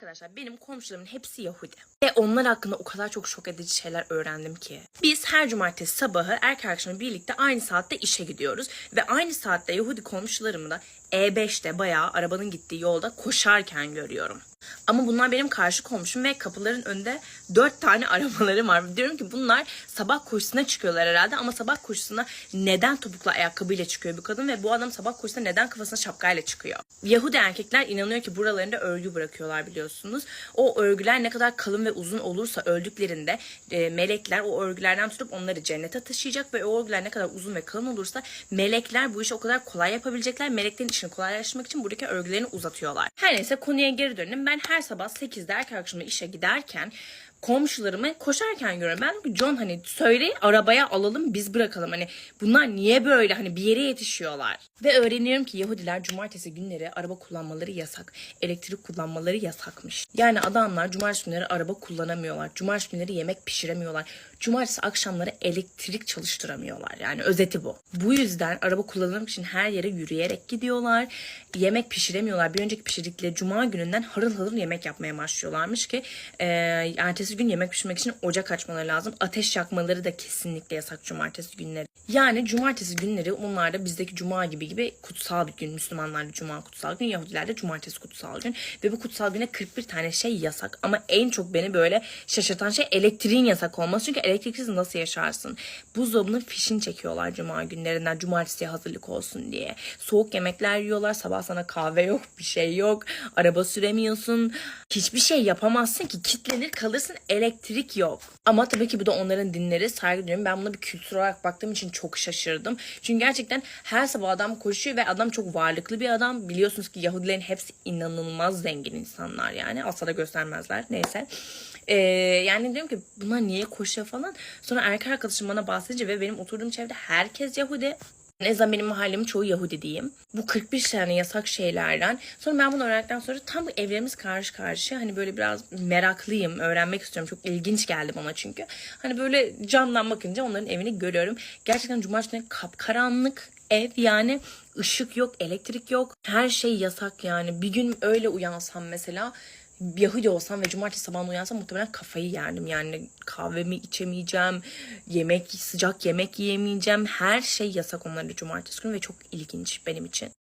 Arkadaşlar benim komşularımın hepsi Yahudi. Ve onlar hakkında o kadar çok şok edici şeyler öğrendim ki. Biz her cumartesi sabahı erkek arkadaşımla birlikte aynı saatte işe gidiyoruz. Ve aynı saatte Yahudi komşularımı da E5'te bayağı arabanın gittiği yolda koşarken görüyorum. Ama bunlar benim karşı komşum ve kapıların önünde dört tane arabaları var. Diyorum ki bunlar sabah koşusuna çıkıyorlar herhalde ama sabah koşusuna neden topuklu ayakkabıyla çıkıyor bir kadın ve bu adam sabah koşusuna neden kafasına şapkayla çıkıyor? Yahudi erkekler inanıyor ki buralarında örgü bırakıyorlar biliyorsunuz. O örgüler ne kadar kalın ve uzun olursa öldüklerinde e, melekler o örgülerden tutup onları cennete taşıyacak ve o örgüler ne kadar uzun ve kalın olursa melekler bu işi o kadar kolay yapabilecekler. Meleklerin işini kolaylaştırmak için buradaki örgülerini uzatıyorlar. Her neyse konuya geri dönelim. Ben her sabah 8'de erkek arkadaşımla işe giderken komşularımı koşarken görüyorum. Ben ki John hani söyle arabaya alalım biz bırakalım. Hani bunlar niye böyle hani bir yere yetişiyorlar. Ve öğreniyorum ki Yahudiler cumartesi günleri araba kullanmaları yasak. Elektrik kullanmaları yasakmış. Yani adamlar cumartesi günleri araba kullanamıyorlar. Cumartesi günleri yemek pişiremiyorlar. Cumartesi akşamları elektrik çalıştıramıyorlar. Yani özeti bu. Bu yüzden araba kullanmak için her yere yürüyerek gidiyorlar. Yemek pişiremiyorlar. Bir önceki pişirdikleri cuma gününden harıl harıl yemek yapmaya başlıyorlarmış ki e, ertesi gün yemek pişirmek için ocak açmaları lazım. Ateş yakmaları da kesinlikle yasak cumartesi günleri. Yani cumartesi günleri onlar da bizdeki cuma gibi gibi kutsal bir gün. Müslümanlarda cuma kutsal gün, Yahudilerde cumartesi kutsal gün. Ve bu kutsal güne 41 tane şey yasak. Ama en çok beni böyle şaşırtan şey elektriğin yasak olması. Çünkü elektriksiz nasıl yaşarsın? Buzdolabının fişini çekiyorlar cuma günlerinden. Cumartesiye hazırlık olsun diye. Soğuk yemekler yiyorlar. Sabah sana kahve yok, bir şey yok. Araba süremiyorsun. Hiçbir şey yapamazsın ki. Kitlenir kalırsın. Elektrik yok. Ama tabii ki bu da onların dinleri. Saygı duyuyorum. Ben buna bir kültür olarak baktığım için çok şaşırdım. Çünkü gerçekten her sabah adam koşuyor ve adam çok varlıklı bir adam. Biliyorsunuz ki Yahudilerin hepsi inanılmaz zengin insanlar yani. Asla da göstermezler. Neyse. Ee, yani diyorum ki bunlar niye koşuyor falan. Sonra erkek arkadaşım bana bahsedince ve benim oturduğum çevrede herkes Yahudi. En azından benim mahallemin çoğu Yahudi diyeyim. Bu 41 tane yasak şeylerden. Sonra ben bunu öğrendikten sonra tam bu evlerimiz karşı karşıya. Hani böyle biraz meraklıyım. Öğrenmek istiyorum. Çok ilginç geldi bana çünkü. Hani böyle camdan bakınca onların evini görüyorum. Gerçekten cumartesi günü kapkaranlık ev yani ışık yok, elektrik yok. Her şey yasak yani. Bir gün öyle uyansam mesela Yahudi olsam ve cumartesi sabahına uyansam muhtemelen kafayı yerdim. Yani kahvemi içemeyeceğim, yemek sıcak yemek yiyemeyeceğim. Her şey yasak onlarda cumartesi günü ve çok ilginç benim için.